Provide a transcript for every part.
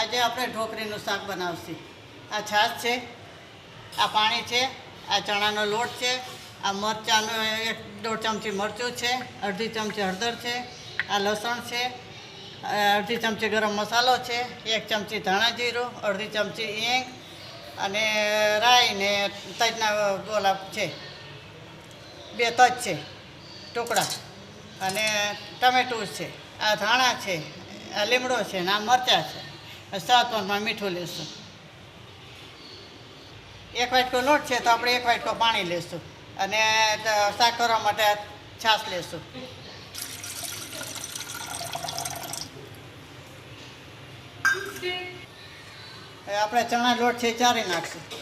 આજે આપણે ઢોકળીનું શાક બનાવશું. આ છાશ છે, આ પાણી છે, આ ચણાનો લોટ છે, આ મરચાંનો એક દોઢ ચમચી મરચું છે, અડધી ચમચી હળદર છે, આ લસણ છે અડધી ચમચી ગરમ મસાલો છે, એક ચમચી ધાણા જીરું, અડધી ચમચી ઈંગ અને રાઈ ને તજના ગોલા છે. બે તજ છે, ટુકડા. અને ટમેટું છે, આ ધાણા છે, આ લીમડો છે ને આ મરચાં છે. સ્વાદ મીઠું લેશું. એક વાટકો લોટ છે તો આપણે એક વાટકો પાણી લેશું. અને શાક કરવા માટે છાશ લેશું. આપણે ચણા લોટ છે ચારી નાખશું.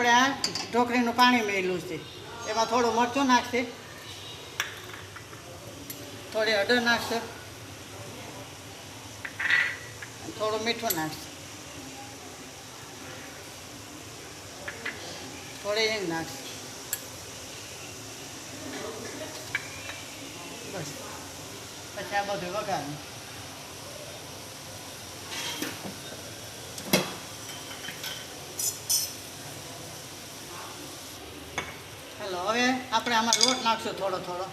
આપણે આ ઢોકળીનું પાણી મેળ્યું છે. એમાં થોડું મરચું નાખશે. થોડી અડર નાખશે. થોડું મીઠું નાખશે. થોડી હિંગ નાખશે. બસ. પછી આ બધું વઘારનું ચાલો હવે આપણે આમાં લોટ નાખશું થોડો થોડો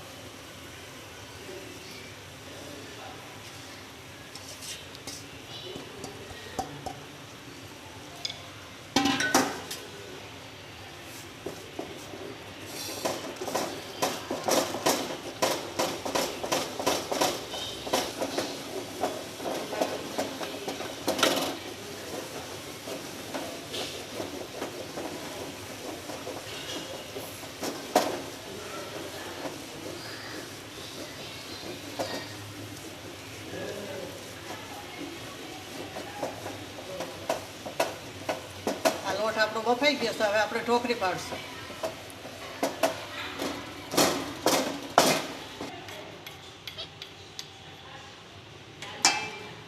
આ લોટ આપણો બફાઈ ગયો છે, હવે આપણે ઢોકળી પાડશું.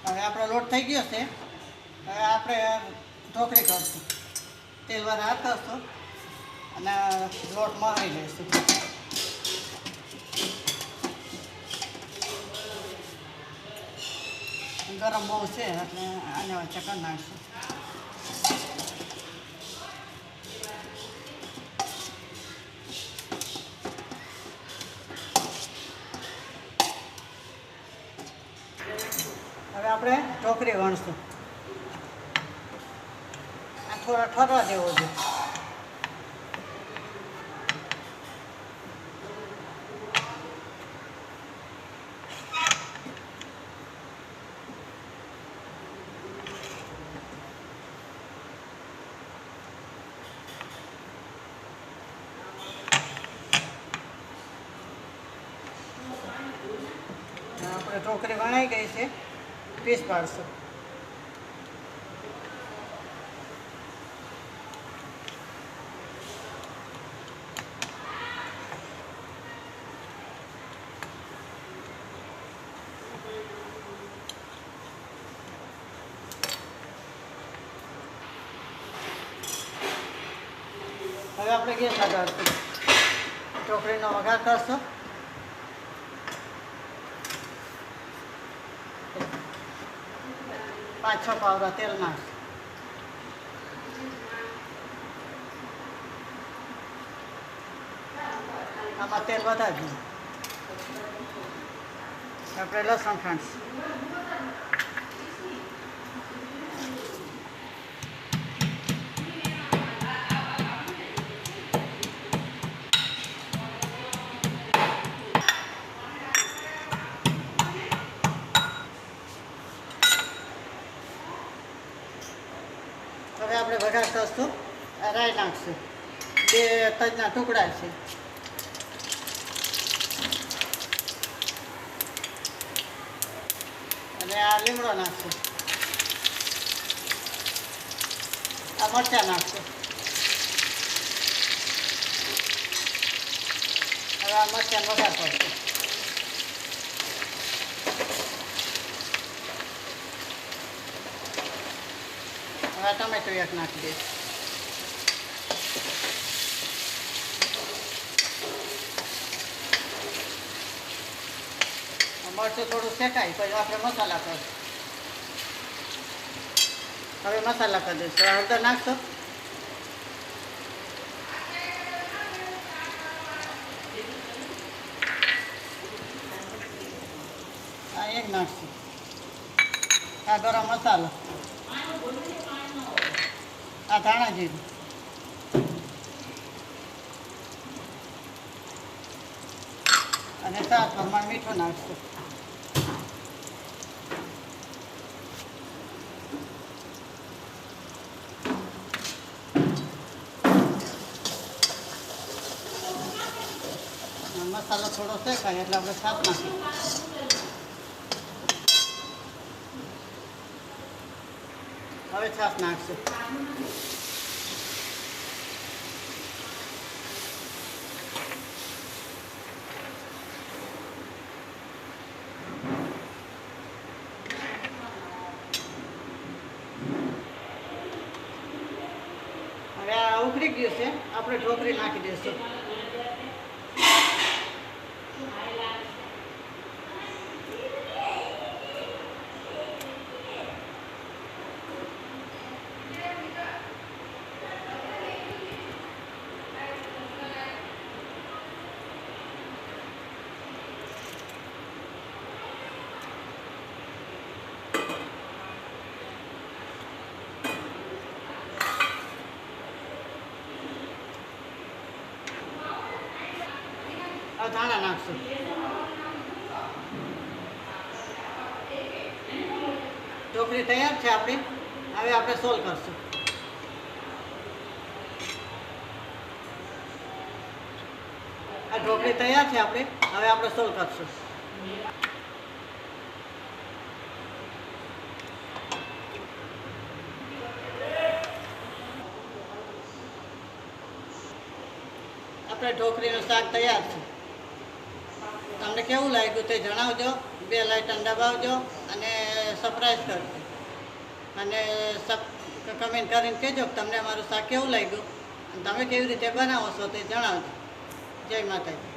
હવે આપણો લોટ થઈ ગયો છે. હવે આપણે ઢોકળી કરશું. તેલવાળા હાથ કરશું અને લોટ મહાઈ લઈશું ગરમ બહુ છે, એટલે આને વચ્ચે કરી નાખશું. આપણે ટોકરી વણશું. આ થોડા ઠરવા દેવો છે. આપણે ટોકરી વણાઈ ગઈ છે. પીસ પાડશું હવે આપણે ગેસ લગાડશું ઢોકળીનો વઘાર કરશું પાંચ છ પાવડા તેલ નાખ. આમાં તેલ વધારજો. આપણે લસણ ખાંડશું વઘાર કરશું રાઈ નાખશું બે તજના ટુકડા છે. અને આ લીમડો નાખશું આ મરચાં નાખશું હવે આ મરચાં વઘાર પડશે હવે ટમેટો એક નાખી દઈશ. મરચું થોડું શેકાય, પછી આપણે મસાલા કર હવે મસાલા કરી દઈશું. હળદર નાખશો. આ એક નાખશું. આ ગરમ મસાલો. આ ધાણા જીરું અને સાત પ્રમાણ મીઠું નાખશું. મસાલો થોડો શેકાય એટલે આપણે સાત નાખીએ હવે છાશ નાખશું. હવે આ ઉકળી ગયું છે. આપણે ઢોકરી નાખી દઈશું. હવે ધાણા નાખશું. ઢોકળી તૈયાર છે આપણી. હવે આપણે સોલ કરશું. આ ઢોકળી તૈયાર છે આપણી. હવે આપણે સોલ કરશું. આપણે ઢોકળીનું શાક તૈયાર છે. કેવું લાગ્યું તે જણાવજો. બે લાઇટન દબાવજો અને સરપ્રાઈઝ કરજો. અને સબ કમેન્ટ કરીને કહેજો તમને અમારું શાક કેવું લાગ્યું. તમે કેવી રીતે બનાવો છો તે જણાવજો. જય માતાજી.